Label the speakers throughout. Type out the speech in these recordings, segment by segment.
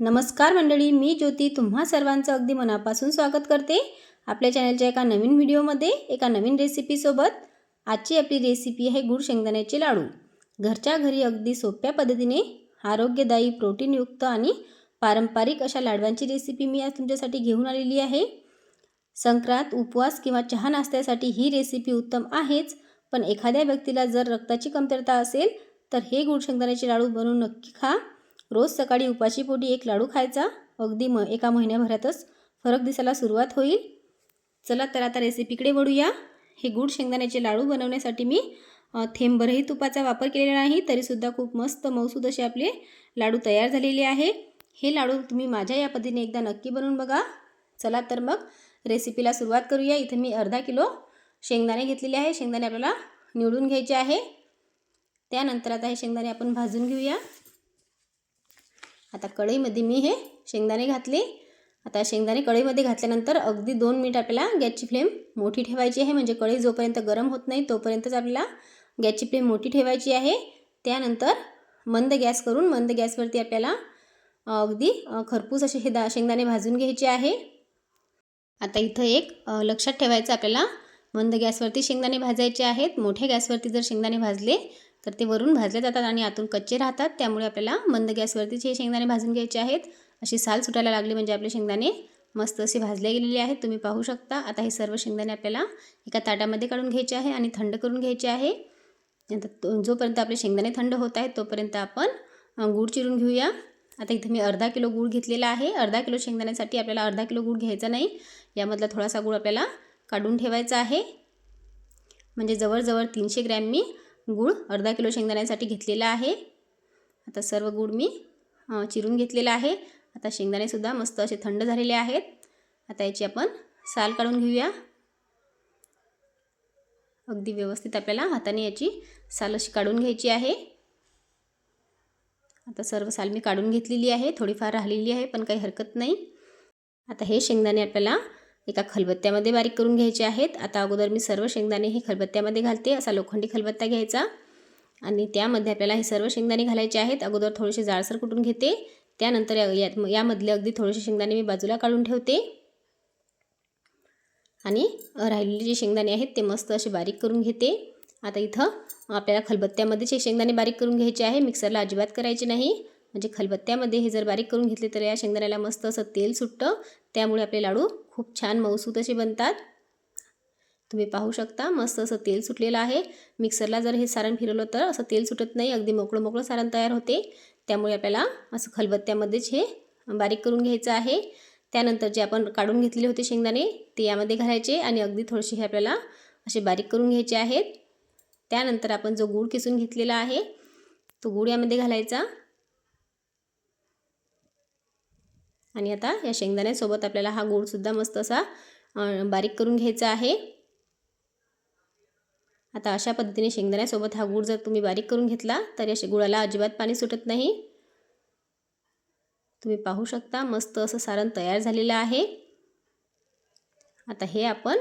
Speaker 1: नमस्कार मंडळी मी ज्योती तुम्हा सर्वांचं अगदी मनापासून स्वागत करते. आपल्या चॅनलच्या एका नवीन व्हिडिओमध्ये एका नवीन रेसिपीसोबत आजची आपली रेसिपी आहे गुड शेंगदाण्याचे लाडू. घरच्या घरी अगदी सोप्या पद्धतीने आरोग्यदायी प्रोटीनयुक्त आणि पारंपरिक अशा लाडवांची रेसिपी मी आज तुमच्यासाठी घेऊन आलेली आहे. संक्रांत उपवास किंवा चहा नाश्त्यासाठी ही रेसिपी उत्तम आहेच पण एखाद्या व्यक्तीला जर रक्ताची कमतरता असेल तर हे गुड शेंगदाण्याचे लाडू बनवून नक्की खा. रोज सकाळी उपाशी पोटी एक लाडू खायचा अगदी म एका महिन्याभरातच फरक दिसायला सुरुवात होईल. चला तर आता रेसिपीकडे वळूया. हे गूड शेंगदाण्याचे लाडू बनवण्यासाठी मी थेंबरही तुपाचा वापर केलेला नाही तरीसुद्धा खूप मस्त मौसूद असे आपले लाडू तयार झालेले आहे. हे लाडू तुम्ही माझ्या या पद्धतीने एकदा नक्की बनवून बघा. चला तर मग रेसिपीला सुरुवात करूया. इथे मी अर्धा किलो शेंगदाणे घेतलेले आहे. शेंगदाणे आपल्याला निवडून घ्यायचे आहे. त्यानंतर आता हे शेंगदाणे आपण भाजून घेऊया. आता कढईमध्ये मी हे शेंगदाणे घातले. आता शेंगदाणे कढईमध्ये घातल्यानंतर अगदी दोन मिनिट आपल्याला गॅसची फ्लेम मोठी ठेवायची आहे. म्हणजे कढई जोपर्यंत गरम होत नाही तोपर्यंतच आपल्याला गॅसची फ्लेम मोठी ठेवायची आहे. त्यानंतर मंद गॅस करून मंद गॅसवरती आपल्याला अगदी खरपूस असे हे दा शेंगदाणे भाजून घ्यायचे आहे. आता इथं एक लक्षात ठेवायचं आपल्याला मंद गॅसवरती शेंगदाणे भाजायचे आहेत. मोठ्या गॅसवरती जर शेंगदाणे भाजले तर ते वरून भाजले जातात आणि आतून कच्चे राहतात. त्यामुळे आपल्याला मंद गॅसवरतीच हे शेंगदाणे भाजून घ्यायचे आहेत अशी साल सुटायला लागली म्हणजे आपले शेंगदाणे मस्त असे भाजले गेलेले आहेत. तुम्ही पाहू शकता. आता हे सर्व शेंगदाणे आपल्याला एका ताटामध्ये काढून घ्यायचे आहे आणि थंड करून घ्यायचे आहे. नंतर तो- जोपर्यंत आपले शेंगदाणे थंड होत आहेत तोपर्यंत आपण गूळ चिरून घेऊया. आता इथे मी अर्धा किलो गूळ घेतलेला आहे. अर्धा किलो शेंगदाण्यासाठी आपल्याला अर्धा किलो गूळ घ्यायचा नाही. यामधला थोडासा गूळ आपल्याला काढून ठेवायचा आहे. म्हणजे जवळजवळ तीनशे ग्रॅम मी गूळ अर्धा किलो शेंगदाण्यासाठी घेतलेला आहे. आता सर्व गूळ मी चिरून घेतलेला आहे. आता शेंगदाणेसुद्धा मस्त असे थंड झालेले आहेत. आता याची आपण साल काढून घेऊया. अगदी व्यवस्थित आपल्याला हाताने याची साल अशी काढून घ्यायची आहे. आता सर्व साल मी काढून घेतलेली आहे. थोडीफार राहिलेली आहे पण काही हरकत नाही. आता हे शेंगदाणे आपल्याला एका खलबत्त्यामध्ये बारीक करून घ्यायचे आहेत. आता अगोदर मी सर्व शेंगदाणे हे खलबत्त्यामध्ये घालते. असा लोखंडी खलबत्ता घ्यायचा. आणि त्यामध्ये आपल्याला हे सर्व शेंगदाणे घालायचे आहेत. अगोदर थोडेसे जाळसर कुटून घेते. त्यानंतर या यामधले अगदी थोडेसे शेंगदाणे मी बाजूला काढून ठेवते. आणि राहिलेले जे शेंगदाणे आहेत ते मस्त असे बारीक करून घेते. आता इथं आपल्याला खलबत्त्यामध्येच हे शेंगदाणे बारीक करून घ्यायचे आहे. मिक्सरला अजिबात करायचे नाही. म्हणजे खलबत्त्यामध्ये हे जर बारीक करून घेतले तर या शेंगदाण्याला मस्त असं तेल सुटतं. त्यामुळे आपले लाडू खूप छान मऊसूत असे बनतात. तुम्ही पाहू शकता मस्त असं तेल सुटलेलं आहे. मिक्सरला जर हे सारण फिरवलं तर असं तेल सुटत नाही अगदी मोकळं मोकळं सारण तयार होते. त्यामुळे आपल्याला असं खलबत्त्यामध्येच हे बारीक करून घ्यायचं आहे. त्यानंतर जे आपण काढून घेतलेले होते शेंगदाणे ते यामध्ये घालायचे आणि अगदी थोडेसे हे आपल्याला असे बारीक करून घ्यायचे आहेत. त्यानंतर आपण जो गूळ किसून घेतलेला आहे तो गूळ यामध्ये घालायचा. आणि आता या शेंगदाण्यासोबत आपल्याला हा गूळसुद्धा मस्त असा बारीक करून घ्यायचा आहे. आता अशा पद्धतीने शेंगदाण्यासोबत हा गूळ जर तुम्ही बारीक करून घेतला तर या गुळाला अजिबात पाणी सुटत नाही. तुम्ही पाहू शकता मस्त असं सारण तयार झालेलं आहे. आता हे आपण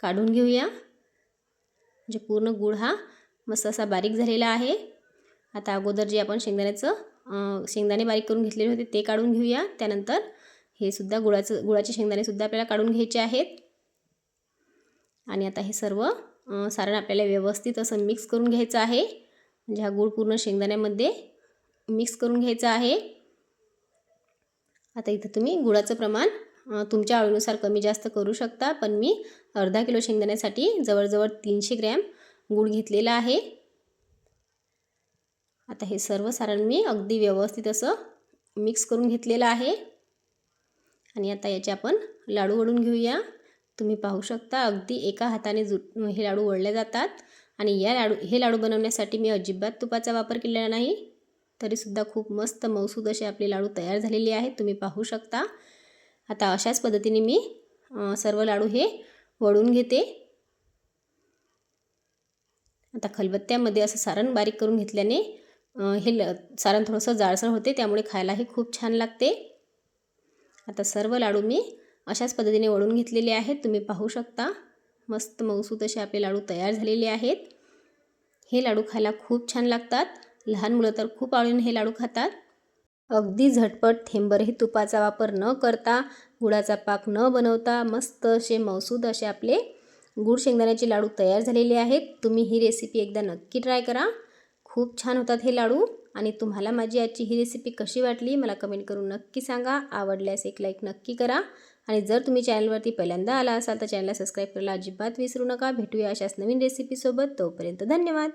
Speaker 1: काढून घेऊया. म्हणजे पूर्ण गूळ हा मस्त असा बारीक झालेला आहे. आता अगोदर जे आपण शेंगदाण्याचं शेंगदाणे बारीक करून घेतलेले होते ते काढून घेऊया. त्यानंतर हे सुद्धा गुळाचं गुळाचे शेंगदाणेसुद्धा आपल्याला काढून घ्यायचे आहेत. आणि आता हे सर्व सारण आपल्याला व्यवस्थित असं मिक्स करून घ्यायचं आहे. म्हणजे हा गूळ पूर्ण शेंगदाण्यामध्ये मिक्स करून घ्यायचा आहे. आता इथं तुम्ही गुळाचं प्रमाण तुमच्या आवडीनुसार कमी जास्त करू शकता. पण मी अर्धा किलो शेंगदाण्यासाठी जवळजवळ तीनशे ग्रॅम गूळ घेतलेला आहे. आता हे सर्व सारण मी अगदी व्यवस्थित असं मिक्स करून घेतलेलं आहे. आणि आता याचे आपण लाडू वळून घेऊया. तुम्ही पाहू शकता अगदी एका हाताने जु हे लाडू वळले जातात. आणि या लाडू हे लाडू बनवण्यासाठी मी अजिबात तुपाचा वापर केलेला नाही. तरीसुद्धा खूप मस्त मौसूद असे आपले लाडू तयार झालेले आहेत. तुम्ही पाहू शकता. आता अशाच पद्धतीने मी सर्व लाडू हे वळून घेते. आता खलबत्त्यामध्ये असं सारण बारीक करून घेतल्याने हे ल सारण थोडंसं जाळसर होते त्यामुळे खायलाही खूप छान लागते. आता सर्व लाडू मी अशाच पद्धतीने वळून घेतलेले आहेत तुम्ही पाहू शकता. मस्त मऊसूत असे आपले लाडू तयार झालेले आहेत. हे लाडू खायला खूप छान लागतात. लहान मुलं तर खूप आवडीने हे लाडू खातात. अगदी झटपट थेंबरही तुपाचा वापर न करता गुळाचा पाक न बनवता मस्त असे मौसूद असे आपले गुळ शेंगदाण्याचे लाडू तयार झालेले आहेत. तुम्ही ही रेसिपी एकदा नक्की ट्राय करा. खूप छान होतात हे लाडू. आणि तुम्हाला माझी आजची ही रेसिपी कशी वाटली मला कमेंट करून नक्की सांगा. आवडल्यास एक लाईक नक्की करा. आणि जर तुम्ही चॅनलवरती पहिल्यांदा आला असाल तर चॅनलला सबस्क्राईब करायला अजिबात विसरू नका. भेटूया अशाच नवीन रेसिपीसोबत तोपर्यंत धन्यवाद.